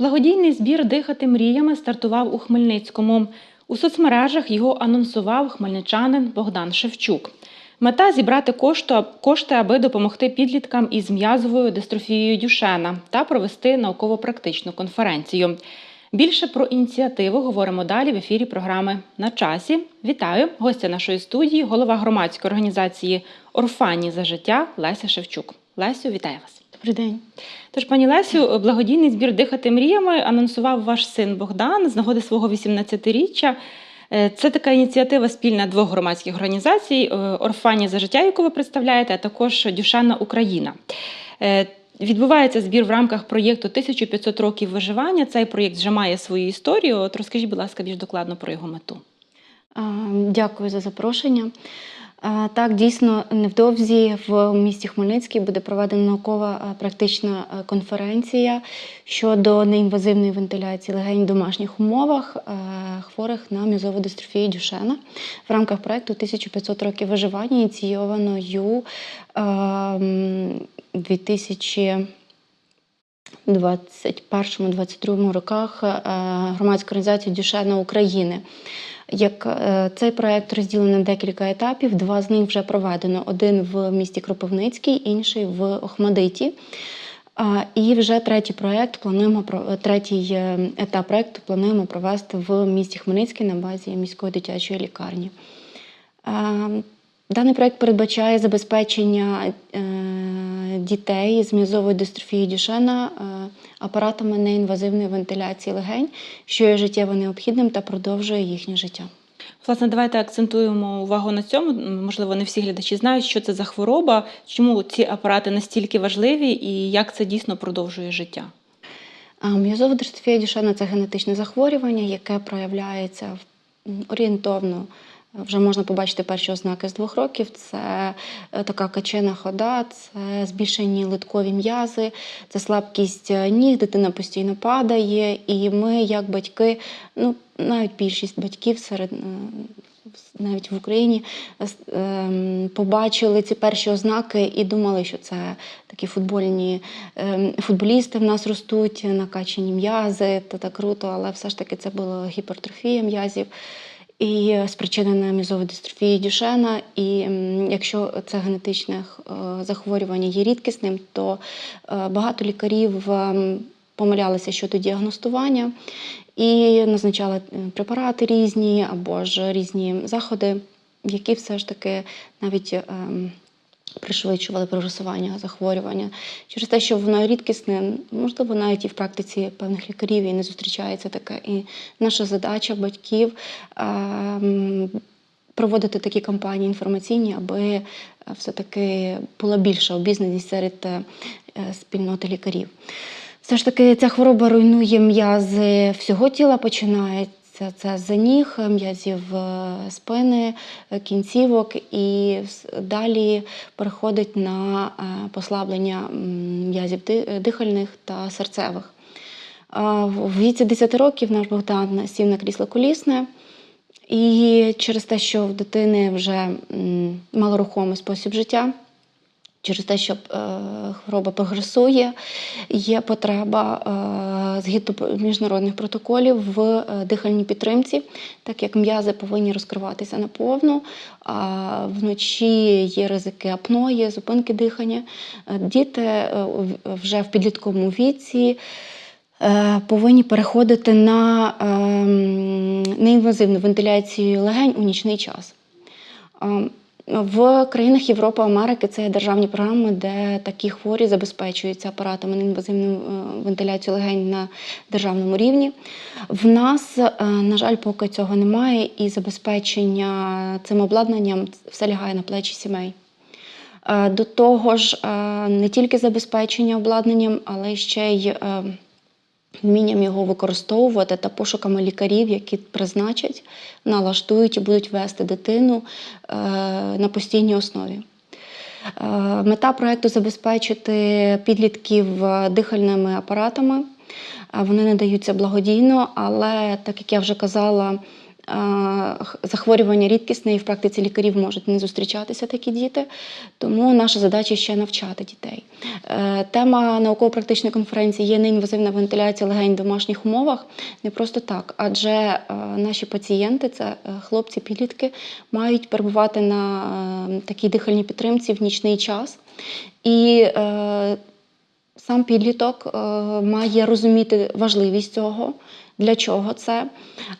Благодійний збір Дихати мріями стартував у Хмельницькому. У соцмережах його анонсував хмельничанин Богдан Шевчук. Мета зібрати кошти, аби допомогти підліткам із м'язовою дистрофією Дюшена та провести науково-практичну конференцію. Більше про ініціативу говоримо далі в ефірі програми на часі. Вітаю гостя нашої студії, голова громадської організації Орфані за життя Леся Шевчук. Лесю, вітаю вас. Добрий день. Тож, пані Лесю, благодійний збір Дихати мріями анонсував ваш син Богдан з нагоди свого 18-річчя. Е, Це така ініціатива спільна двох громадських організацій е, Орфані за життя, яку ви представляєте, а також Дюшана Україна. Е, Відбувається збір в рамках проєкту 1500 років виживання. Цей проєкт вже має свою історію. От розкажіть, будь ласка, більш докладно про його мету. Дякую за запрошення. Так, дійсно, невдовзі в місті Хмельницький буде проведена наукова практична конференція щодо неінвазивної вентиляції легень в домашніх умовах хворих на м'язову дистрофію Дюшена в рамках проекту 1500 років виживання, ініційованою а, м, 2000 21-22 роках е, громадська організація Дюшена України. Як е, цей проект розділений на декілька етапів, два з них вже проведено: один в місті Кропивницький, інший в Охмадиті. І вже третій проект плануємо про- третій е, етап проекту плануємо провести в місті Хмельницький на базі міської дитячої лікарні. Е, Даний проект передбачає забезпечення е, дітей з м'язовою дистрофією Дюшена е, апаратами неінвазивної вентиляції легень, що є життєво необхідним та продовжує їхнє життя. Власне, давайте акцентуємо увагу на цьому. Можливо, не всі глядачі знають, що це за хвороба, чому ці апарати настільки важливі і як це дійсно продовжує життя. М'язова дистрофія Дюшена це генетичне захворювання, яке проявляється в- орієнтовно. Вже можна побачити перші ознаки з двох років. Це е, така качена хода, це збільшені литкові м'язи, це слабкість е, ніг, дитина постійно падає. І ми, як батьки, ну навіть більшість батьків серед е, навіть в Україні побачили ці перші ознаки і думали, що це такі футбольні футболісти в нас ростуть, накачані м'язи, та так круто, але все ж таки це була гіпертрофія м'язів. І спричинена мізова дистрофія Дюшена. І якщо це генетичне е, захворювання є рідкісним, то е, багато лікарів помилялися щодо діагностування і назначали е, препарати різні або ж різні заходи, які все ж таки навіть ем, пришвидшували прогресування захворювання. Через те, що воно рідкісне, можливо, навіть і в практиці певних лікарів і не зустрічається таке. І наша задача батьків ем, проводити такі кампанії інформаційні, аби е, все-таки була більша обізнаність серед е, спільноти лікарів. Все ж таки, ця хвороба руйнує м'язи всього тіла, починається це з ніг, м'язів е, спини, е, кінцівок, і далі переходить на е, послаблення м'язів е, дихальних та серцевих. В віці 10 років наш Богдан сів на крісло колісне. І через те, що в дитини вже малорухомий спосіб життя, через те, що е, хвороба прогресує, є потреба е, згідно міжнародних протоколів в е, дихальній підтримці, так як м'язи повинні розкриватися наповну, а вночі є ризики апної, зупинки дихання. Е, Діти вже в підлітковому віці повинні переходити на ем, неінвазивну вентиляцію легень у нічний час. В країнах Європи, Америки це є державні програми, де такі хворі забезпечуються апаратами неінвазивної е, вентиляції легень на державному рівні. В нас, е, на жаль, поки цього немає, і забезпечення цим обладнанням все лягає на плечі сімей. Е, До того ж, не тільки забезпечення обладнанням, але ще й вмінням його використовувати та пошуками лікарів, які призначать, налаштують і будуть вести дитину е, на постійній основі. Е, Мета проєкту забезпечити підлітків е, дихальними апаратами. Вони надаються благодійно, але так як я вже казала, захворювання рідкісне і в практиці лікарів можуть не зустрічатися такі діти. Тому наша задача ще навчати дітей. Е, Тема науково-практичної конференції є неінвазивна вентиляція легень в домашніх умовах. Не просто так, адже е, наші пацієнти, це е, хлопці, підлітки, мають перебувати на е, такій дихальній підтримці в нічний час. І е, сам підліток е, має розуміти важливість цього. Для чого це?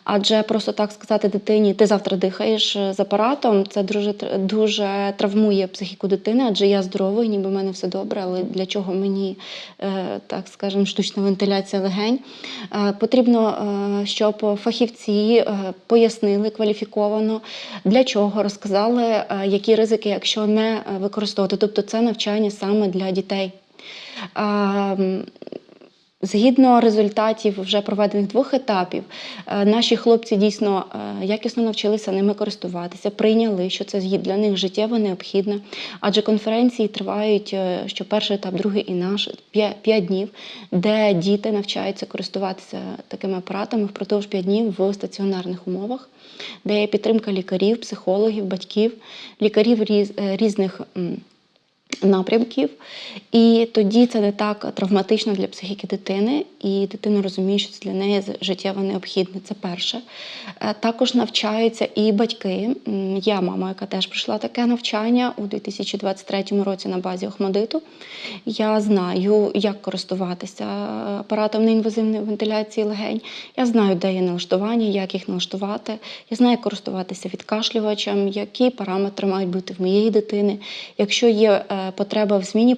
Адже просто так сказати дитині, ти завтра дихаєш з апаратом, це дуже, дуже травмує психіку дитини, адже я здоровий, ніби в мене все добре, але для чого мені, е, так скажемо, штучна вентиляція легень? Е, Потрібно, е, щоб фахівці е, пояснили кваліфіковано, для чого розказали, е, які ризики, якщо не е, використовувати. Тобто це навчання саме для дітей. Згідно результатів вже проведених двох етапів, е, наші хлопці дійсно е, якісно навчилися ними користуватися, прийняли, що це для них життєво необхідне. Адже конференції тривають, е, що перший етап, другий і наш 5 днів, де діти навчаються користуватися такими апаратами впродовж 5 днів в стаціонарних умовах, де є підтримка лікарів, психологів, батьків, лікарів різ- різних. Напрямків, і тоді це не так травматично для психіки дитини, і дитина розуміє, що це для неї життєво необхідне. Це перше. Е, Також навчаються і батьки. Я мама, яка теж пройшла таке навчання у 2023 році на базі Охмадиту. Я знаю, як користуватися апаратом неінвазивної вентиляції легень. Я знаю, де є налаштування, як їх налаштувати. Я знаю, як користуватися відкашлювачем, які параметри мають бути в моєї дитини. Якщо є е, потреба в зміні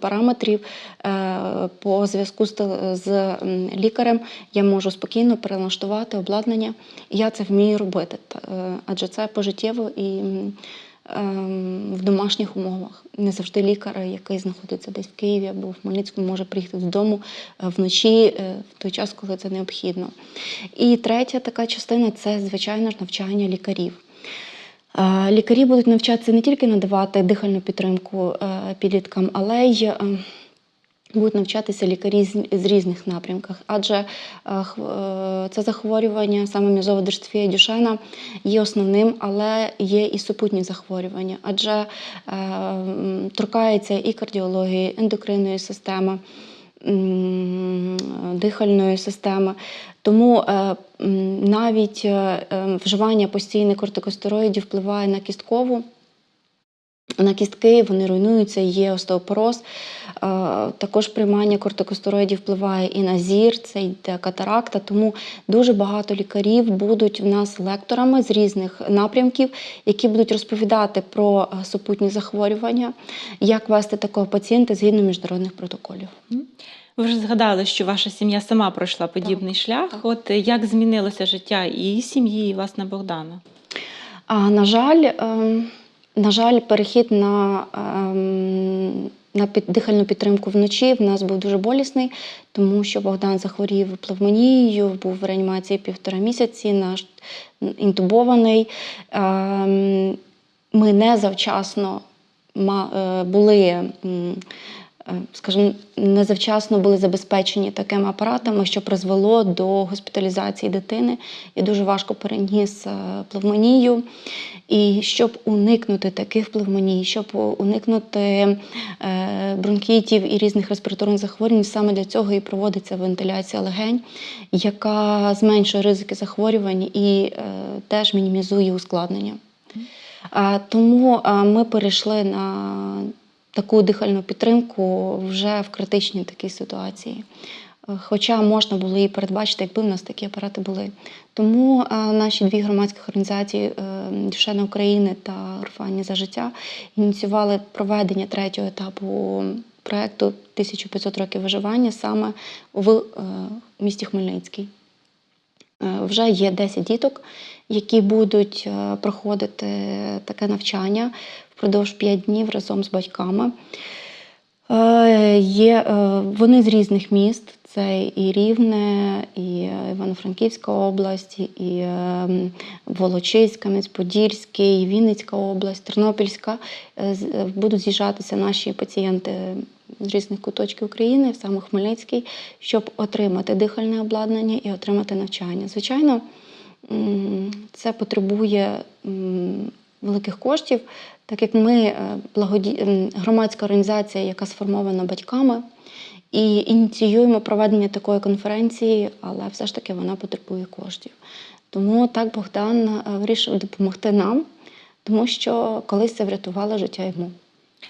параметрів е, по зв'язку з, лікарем, я можу спокійно перелаштувати обладнання. Я це вмію робити, е, адже це пожиттєво і ем, в домашніх умовах. Не завжди лікар, який знаходиться десь в Києві або в Хмельницькому, може приїхати додому е, вночі в той час, коли це необхідно. І третя така частина це, звичайно ж, навчання лікарів. Е, Лікарі будуть навчатися не тільки надавати дихальну підтримку е, підліткам, але й е, будуть навчатися лікарі з, різних напрямків. Адже е, е, це захворювання, саме м'язова дистрофія Дюшена, є основним, але є і супутні захворювання, адже е, торкається і кардіології, ендокринної системи. Дихальної системи, тому е, навіть е, е, вживання постійних кортикостероїдів впливає на кісткову на кістки, вони руйнуються, є остеопороз. Е, Також приймання кортикостероїдів впливає і на зір, це йде катаракта. Тому дуже багато лікарів будуть в нас лекторами з різних напрямків, які будуть розповідати про е, супутні захворювання, як вести такого пацієнта згідно міжнародних протоколів. Ви вже згадали, що ваша сім'я сама пройшла подібний шлях. так. От е, як змінилося життя і сім'ї, і власне Богдана? А на жаль, ем, на жаль, перехід на, ем, на дихальну підтримку вночі в нас був дуже болісний, тому що Богдан захворів плавмонією, був в реанімації півтора місяці, наш інтубований. Ем, Ми не завчасно е, були. Е, Скажімо, не завчасно були забезпечені такими апаратами, що призвело до госпіталізації дитини і дуже важко переніс е, пневмонію. І щоб уникнути таких пневмоній, щоб уникнути е, бронхітів і різних респіраторних захворювань, саме для цього і проводиться вентиляція легень, яка зменшує ризики захворювань і теж мінімізує ускладнення. Тому ми перейшли на таку дихальну підтримку вже в критичній такій ситуації. Е, Хоча можна було і передбачити, якби в нас такі апарати були. Тому наші дві громадські організації е, Дюшена України та Орфанія за життя ініціювали проведення третього етапу проекту 1500 років виживання саме в е, місті Хмельницький. Е, Вже є 10 діток, які будуть е, проходити таке навчання впродовж 5 днів разом з батьками. Е, Є, е, вони з різних міст. Це і Рівне, і Івано-Франківська область, і е, Волочиськ, Кам'янець-Подільський, і Вінницька область, Тернопільська. Будуть з'їжджатися наші пацієнти з різних куточків України, саме Хмельницький, щоб отримати дихальне обладнання і отримати навчання. Звичайно, це потребує великих коштів, так як ми е, благоді... громадська організація, яка сформована батьками, і ініціюємо проведення такої конференції, але все ж таки вона потребує коштів. Тому так Богдан е, вирішив допомогти нам, тому що колись це врятувало життя йому.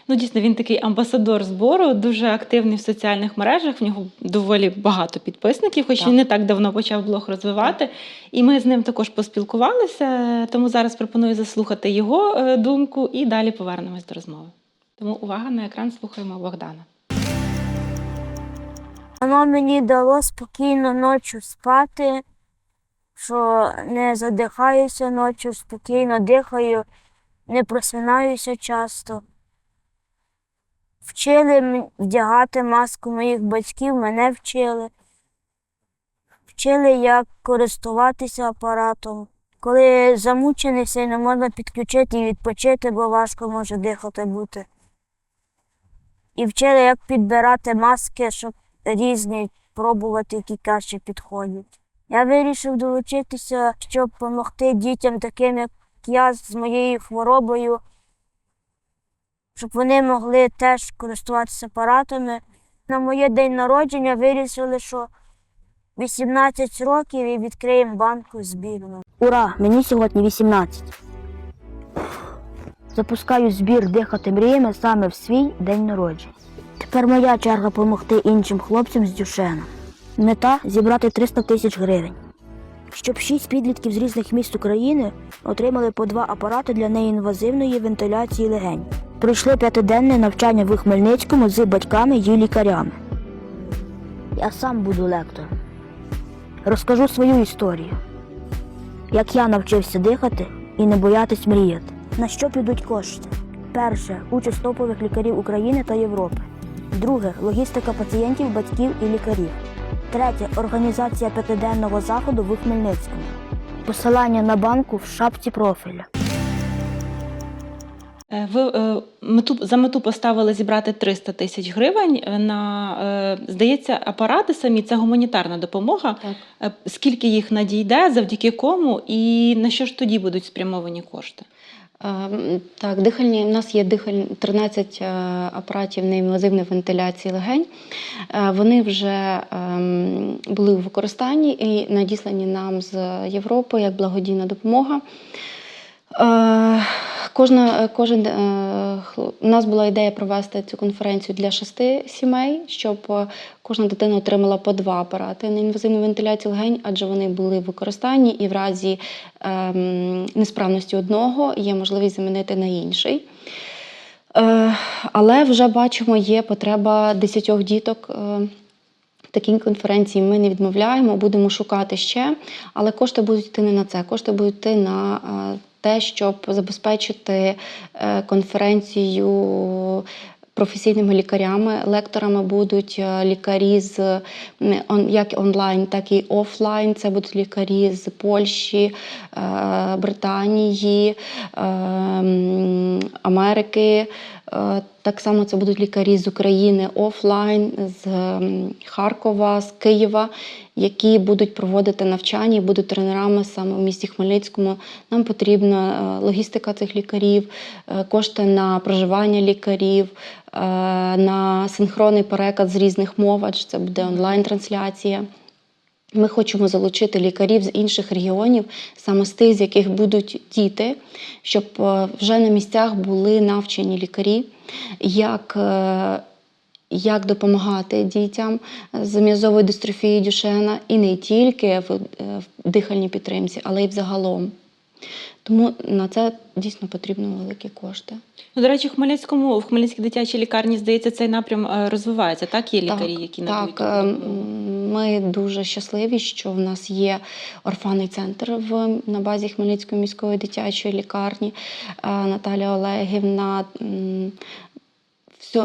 Ну, дійсно, він такий амбасадор збору, дуже активний в соціальних мережах. В нього доволі багато підписників, хоч Так. він не так давно почав блог розвивати. І ми з ним також поспілкувалися. Тому зараз пропоную заслухати його е, думку і далі повернемось до розмови. Тому увага на екран слухаємо Богдана. Воно мені дало спокійно ночі спати, що не задихаюся ночі, спокійно дихаю, не просинаюся часто. Вчили вдягати маску моїх батьків, мене вчили. Вчили, як користуватися апаратом. Коли замучений сильно можна підключити і відпочити, бо важко може дихати бути. І вчили, як підбирати маски, щоб різні пробувати, які краще підходять. Я вирішив долучитися, щоб допомогти дітям, таким як я з моєю хворобою, щоб вони могли теж користуватися апаратами. На моє день народження вирішили, що 18 років і відкриємо банку збірну. Ура! Мені сьогодні 18. Запускаю збір дихати мріями саме в свій день народження. Тепер моя черга допомогти іншим хлопцям з Дюшена. Мета зібрати 300 тисяч гривень. Щоб шість підлітків з різних міст України отримали по два апарати для неінвазивної вентиляції легень. Пройшли п'ятиденне навчання в Хмельницькому з батьками і лікарями. Я сам буду лектором. Розкажу свою історію. Як я навчився дихати і не боятись мріяти. На що підуть кошти? Перше участь топових лікарів України та Європи. Друге логістика пацієнтів, батьків і лікарів. Третє організація п'ятиденного заходу в Хмельницькому. Посилання на банку в шапці профіля. Е, Ви е, мету за мету поставили зібрати 300 тисяч гривень. Е, На здається, апарати самі це гуманітарна допомога. Так. Скільки їх надійде, завдяки кому, і на що ж тоді будуть спрямовані кошти? Так, дихальні, у нас є дихальні 13 е, апаратів неінвазивної вентиляції легень. Вони вже були у використанні і надіслані нам з Європи як благодійна допомога. Е, Кожна, кожен, е, у нас була ідея провести цю конференцію для шести сімей, щоб е, кожна дитина отримала по два апарати неінвазивної вентиляції легень, адже вони були в використанні і в разі ем, несправності одного є можливість замінити на інший. Е, але вже бачимо, є потреба десятьох діток. Е, Такій конференції ми не відмовляємо, будемо шукати ще, але кошти будуть йти не на це. Кошти будуть йти на е, те, щоб забезпечити е, конференцію професійними лікарями. Лекторами будуть е, лікарі з як онлайн, так і офлайн. Це будуть лікарі з Польщі, е, Британії, Америки. Так само це будуть лікарі з України офлайн, з Харкова, з Києва, які будуть проводити навчання і будуть тренерами саме в місті Хмельницькому. Нам потрібна е, логістика цих лікарів, е, кошти на проживання лікарів, е, на синхронний переказ з різних мов, адже це буде онлайн-трансляція. Ми хочемо залучити лікарів з інших регіонів, саме з тих, з яких будуть діти, щоб е, вже на місцях були навчені лікарі, як, е, як допомагати дітям з м'язовою дистрофією Дюшена і не тільки в, е, в дихальній підтримці, але й взагалом. Тому на це дійсно потрібно великі кошти. Ну, до речі, в Хмельницькому, в Хмельницькій дитячій лікарні, здається, цей напрям е, розвивається. Так, є лікарі, які надають так, таку е, допомогу? м, ми дуже щасливі, що в нас є орфанний центр в на базі Хмельницької міської дитячої лікарні. Е, Наталя Олегівна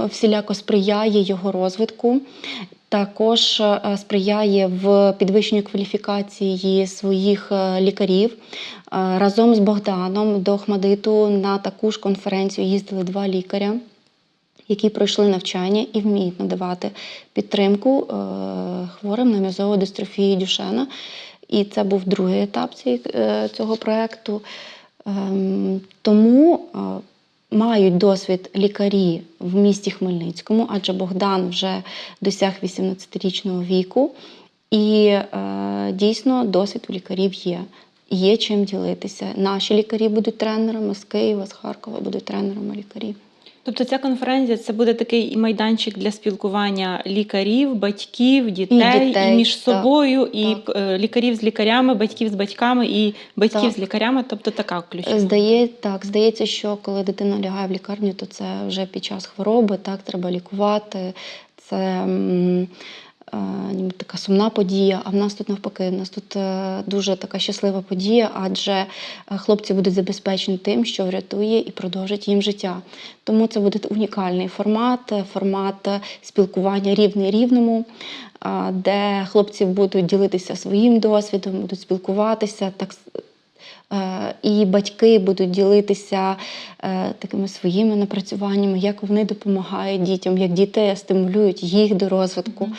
всіляко сприяє його розвитку. Також е, сприяє в підвищенню кваліфікації своїх е, лікарів. Е, Разом з Богданом до Хмадиту на таку ж конференцію їздили два лікаря які пройшли навчання і вміють надавати підтримку хворим на м'язову дистрофію Дюшена. і це був другий етап цього проєкту. Ем, Тому мають досвід лікарі в місті Хмельницькому, адже Богдан вже досяг 18-річного віку, і е, дійсно досвід у лікарів є. Є чим ділитися. Наші лікарі будуть тренерами з Києва, з Харкова будуть тренерами лікарів. Тобто ця конференція це буде такий і майданчик для спілкування лікарів, батьків, дітей, і, дітей, між так, собою, і так. і лікарів з лікарями, батьків з батьками, і батьків Так. з лікарями. Тобто така ключова. Здає, так, здається, що коли дитина лягає в лікарню, то це вже під час хвороби, так, треба лікувати. Це е, ніби така сумна подія. А в нас тут навпаки, в нас тут е, дуже така щаслива подія, адже е, хлопці будуть забезпечені тим, що врятує і продовжить їм життя. Тому це буде унікальний формат, е, формат е, спілкування рівний рівному, де хлопці будуть ділитися своїм досвідом, будуть спілкуватися так. Е, І батьки будуть ділитися е, такими своїми напрацюваннями, як вони допомагають дітям, як діти стимулюють їх до розвитку.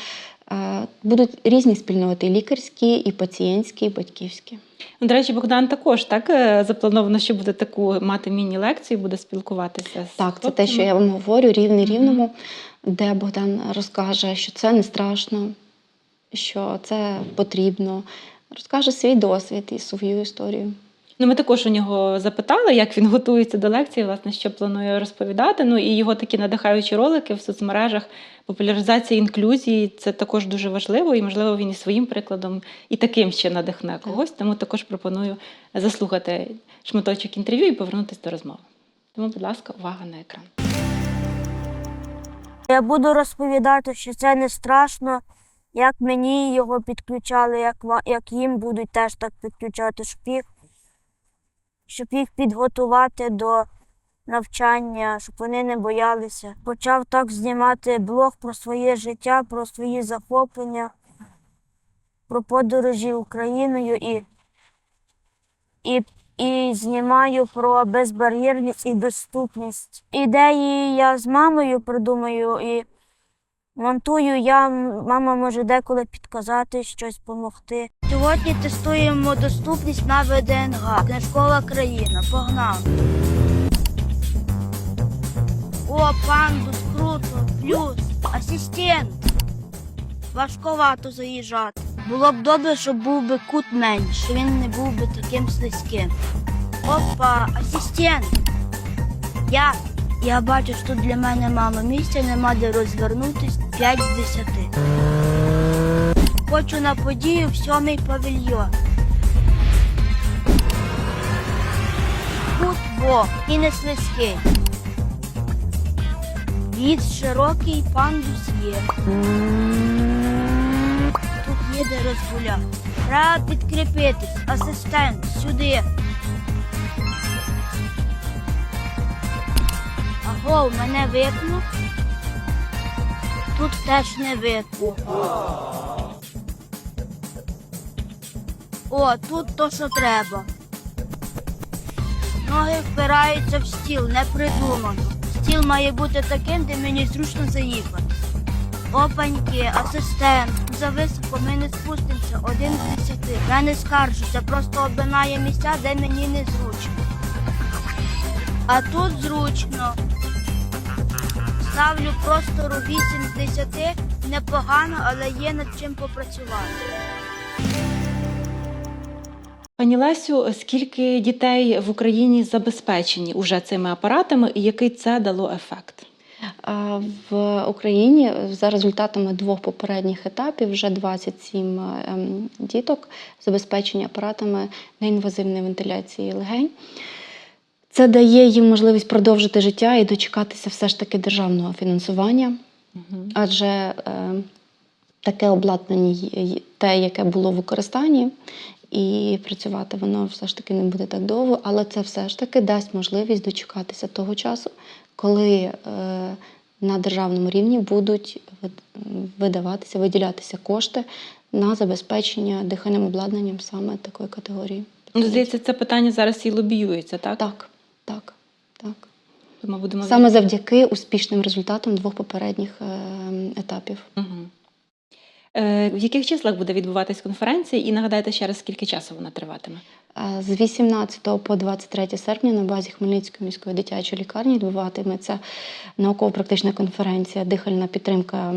Будуть різні спільноти: лікарські, і пацієнтські, і батьківські. Ну, До речі, Богдан також так е, заплановано, що буде таку мати міні-лекцію, буде спілкуватися з Так, це те, що я вам говорю, рівний рівному, де Богдан розкаже, що це не страшно, що це потрібно. Розкаже свій досвід і свою історію. Ну, ми також у нього запитали, як він готується до лекції, власне, що планує розповідати. Ну і його такі надихаючі ролики в соцмережах, популяризація інклюзії це також дуже важливо, і можливо він і своїм прикладом і таким ще надихне когось. Тому також пропоную заслухати шматочок інтерв'ю і повернутися до розмови. Тому, будь ласка, увага на екран. Я буду розповідати, що це не страшно, як мені його підключали, як, як їм будуть теж так підключати, щоб їх, щоб їх підготувати до навчання, щоб вони не боялися. Почав так знімати блог про своє життя, про свої захоплення, про подорожі Україною і, і, і знімаю про безбар'єрність і доступність. Ідеї я з мамою придумаю і монтую я. Мама може деколи підказати, щось допомогти. Сьогодні тестуємо доступність на ВДНГ. Книжкова країна. Погнали. О, пандус, круто, плюс, асистент. Важковато заїжджати. Було б добре, щоб був би кут менше, він не був би таким слизьким. Опа, асистент. Я. Я бачу, що тут для мене мало місця, нема де розвернутись 5 з 10. Хочу на подію в сьомий павільйон. Кут во і не слизький. Від широкий пандус є. Тут є де розгуляти. Треба підкріпитись. Асистент, сюди. Аго, мене викнув. Тут теж не викнув. О, тут то, що треба. Ноги впираються в стіл, не придумано. Стіл має бути таким, де мені зручно заїхати. Опаньки, асистент. За високо ми не спустимося один з десяти. Я не скаржуся, просто обинає місця, де мені не зручно. А тут зручно. Ставлю простору 8 з 10. Непогано, але є над чим попрацювати. Пані Лесю, скільки дітей в Україні забезпечені уже цими апаратами, і який це дало ефект? В Україні за результатами двох попередніх етапів вже 27 ем, діток забезпечені апаратами неінвазивної вентиляції легень. Це дає їм можливість продовжити життя і дочекатися все ж таки державного фінансування, адже е, таке обладнання те, яке було в використанні, і працювати воно все ж таки не буде так довго, але це все ж таки дасть можливість дочекатися того часу, коли е, на державному рівні будуть видаватися, виділятися кошти на забезпечення дихальним обладнанням саме такої категорії. Ну, здається, це питання зараз і лобіюється, так? Так, так, так. Ми будемо Саме завдяки успішним результатам двох попередніх е, етапів. Мгм. Е, В яких числах буде відбуватись конференція? І нагадайте ще раз, скільки часу вона триватиме? З 18 по 23 серпня на базі Хмельницької міської дитячої лікарні відбуватиметься науково-практична конференція Дихальна підтримка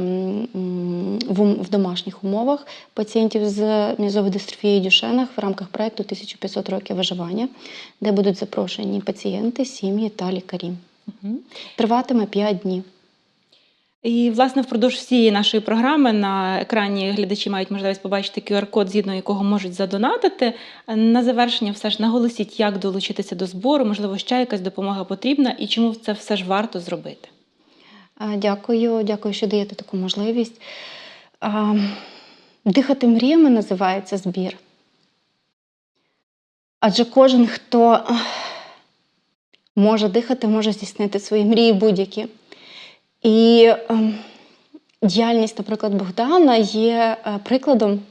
в домашніх умовах пацієнтів з м'язовою дистрофією Дюшена в рамках проекту 1500 років виживання, де будуть запрошені пацієнти, сім'ї та лікарі. Триватиме 5 днів. І, власне, впродовж всієї нашої програми на екрані глядачі мають можливість побачити QR-код, згідно якого можуть задонатити. На завершення все ж наголосіть, як долучитися до збору, можливо, ще якась допомога потрібна і чому це все ж варто зробити. Дякую, дякую, що даєте таку можливість. Дихати мріями називається збір. Адже кожен, хто може дихати, може здійснити свої мрії будь-які. І ем, діяльність, наприклад, Богдана є е, прикладом,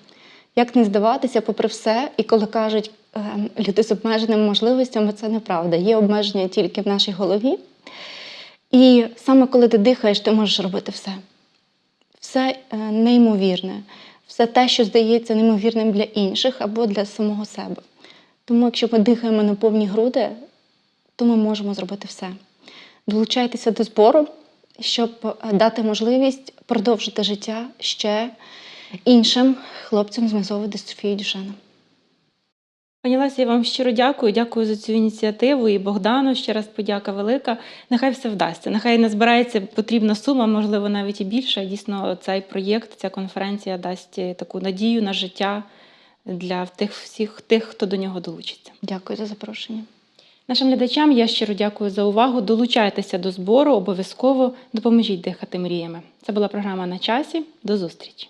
як не здаватися, попри все. І коли кажуть ем, люди з обмеженими можливостями, це неправда. Є обмеження тільки в нашій голові. І саме коли ти дихаєш, ти можеш робити все. Все е, неймовірне, все те, що здається неймовірним для інших або для самого себе. Тому, якщо ми дихаємо на повні груди, то ми можемо зробити все. Долучайтеся до збору, щоб е, дати можливість продовжити життя ще іншим хлопцям з м'язовою дистрофією Дюшена. Пані Лесі, я вам щиро дякую. Дякую за цю ініціативу. І Богдану ще раз подяка велика. Нехай все вдасться. Нехай не збирається потрібна сума, можливо, навіть і більше. Дійсно, цей проєкт, ця конференція дасть таку надію на життя для тих всіх тих, хто до нього долучиться. Дякую за запрошення. Нашим глядачам я щиро дякую за увагу. Долучайтеся до збору, обов'язково допоможіть дихати мріями. Це була програма на часі. До зустрічі!